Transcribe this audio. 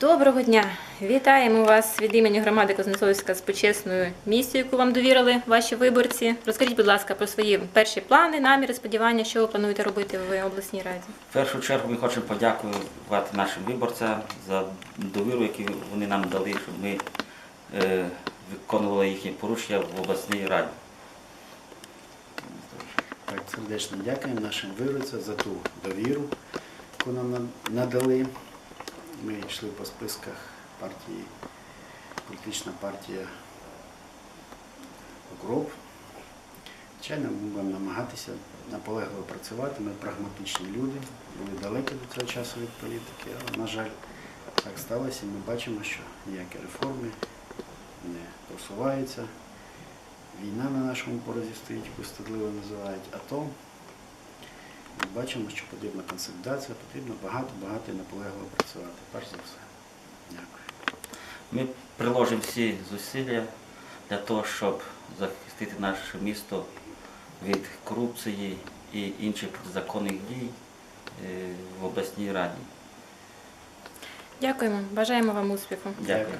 Доброго дня! Вітаємо вас від імені громади Кузнецовська з почесною місією, яку вам довірили ваші виборці. Розкажіть, будь ласка, про свої перші плани, наміри, сподівання, що ви плануєте робити в обласній раді. В першу чергу ми хочемо подякувати нашим виборцям за довіру, яку вони нам дали, щоб ми е, виконували їхні порушення в обласній раді. Так, сердечно дякуємо нашим виборцям за ту довіру, яку нам надали. Ми йшли по списках партії, політична партія Укроп. Звичайно, ми будемо намагатися наполегливо працювати. Ми прагматичні люди, були далекі до цього часу від політики, але, на жаль, так сталося. Ми бачимо, що ніякі реформи не просуваються. Війна на нашому порозі стоїть, яку стидливо називають АТО. Ми бачимо, що потрібна консолідація, потрібно багато-багато і наполегливо працювати. Перш за все. Дякую. Ми приложимо всі зусилля для того, щоб захистити наше місто від корупції і інших протизаконних дій е, в обласній раді. Дякуємо, бажаємо вам успіху. Дякую.